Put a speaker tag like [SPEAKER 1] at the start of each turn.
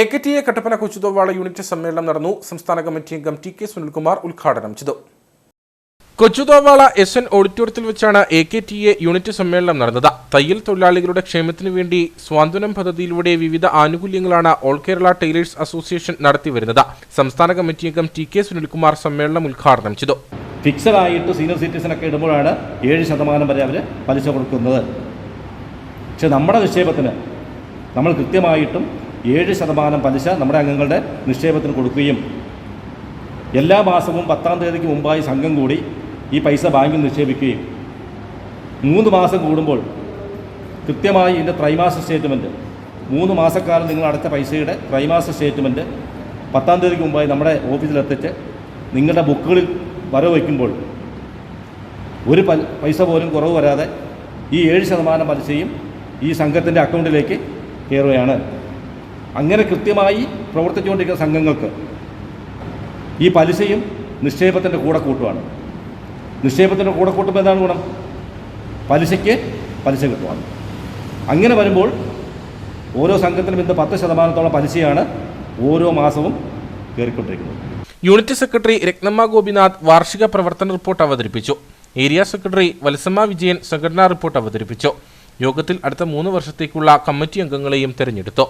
[SPEAKER 1] A K T A Kattappana Kochuthovala unit സമ്മേളനം നടന്നു. സംസ്ഥാന കമ്മിറ്റി അംഗം ടി കെ സുനിൽകുമാർ ഉദ്ഘാടനം ചെയ്തു. കൊച്ചുതോവാള എസ് എൻ ഓഡിറ്റോറിയത്തിൽ വെച്ചാണ് A K T A unit സമ്മേളനം നടന്നത്. തയ്യൽ തൊഴിലാളികളുടെ ക്ഷേമത്തിനു വേണ്ടി സ്വാന്തനം പദ്ധതിയിലൂടെ വിവിധ ആനുകൂല്യങ്ങളാണ് ഓൾ കേരള ടൈലേഴ്സ് അസോസിയേഷൻ നടത്തിവരുന്നത് സംസ്ഥാന കമ്മിറ്റി അംഗം ടി കെ സുനിൽകുമാർ സമ്മേളനം ഉദ്ഘാടനം ചെയ്തു.
[SPEAKER 2] ഫിക്സഡ് ആയിട്ട് സീനിയർ സിറ്റിസനൊക്കെ ഇടുമ്പോഴാണ് ഏഴ് ശതമാനം വരെ അവർ പലിശ കൊടുക്കുന്നത്. പക്ഷെ നമ്മുടെ നിക്ഷേപത്തിന് നമ്മൾ കൃത്യമായിട്ടും ഏഴ് ശതമാനം പലിശ നമ്മുടെ അംഗങ്ങളുടെ നിക്ഷേപത്തിന് കൊടുക്കുകയും എല്ലാ മാസവും പത്താം തീയതിക്ക് മുമ്പായി സംഘം കൂടി ഈ പൈസ ബാങ്കിൽ നിക്ഷേപിക്കുകയും. മൂന്ന് മാസം കൂടുമ്പോൾ കൃത്യമായി ഇതിന്റെ ത്രൈമാസ സ്റ്റേറ്റ്മെന്റ് മൂന്ന് മാസക്കാലം നിങ്ങൾ അടച്ച പൈസയുടെ ത്രൈമാസ സ്റ്റേറ്റ്മെന്റ് പത്താം തീയതിക്ക് മുമ്പായി നമ്മുടെ ഓഫീസിലെത്തിച്ച് നിങ്ങളുടെ ബുക്കുകളിൽ വരവ് വയ്ക്കുമ്പോൾ ഒരു പൈസ പോലും കുറവ് വരാതെ ഈ ഏഴ് ശതമാനം പലിശയും ഈ സംഘത്തിന്റെ അക്കൗണ്ടിലേക്ക് കയറുകയാണ്. അങ്ങനെ കൃത്യമായി പ്രവർത്തിച്ചുകൊണ്ടിരിക്കുന്ന സംഘങ്ങൾക്ക് ഈ പലിശയും നിക്ഷേപത്തിന്റെ കൂടെ കൂട്ടുവാണ്. നിക്ഷേപത്തിന്റെ കൂടെ കൂട്ടുമ്പോൾ എന്താണ് ഗുണം? പലിശയ്ക്ക് പലിശ കിട്ടുവാണ്. അങ്ങനെ വരുമ്പോൾ ഓരോ സംഘത്തിനും ഇന്ന് പത്ത് ശതമാനത്തോളം പലിശയാണ് ഓരോ മാസവും കയറിക്കൊണ്ടിരിക്കുന്നത്.
[SPEAKER 1] യൂണിറ്റ് സെക്രട്ടറി രത്നമ്മ ഗോപിനാഥ് വാർഷിക പ്രവർത്തന റിപ്പോർട്ട് അവതരിപ്പിച്ചു. ഏരിയ സെക്രട്ടറി വത്സമ്മ വിജയൻ സംഘടനാ റിപ്പോർട്ട് അവതരിപ്പിച്ചു. യോഗത്തിൽ അടുത്ത മൂന്ന് വർഷത്തേക്കുള്ള കമ്മിറ്റി അംഗങ്ങളെയും തെരഞ്ഞെടുത്തു.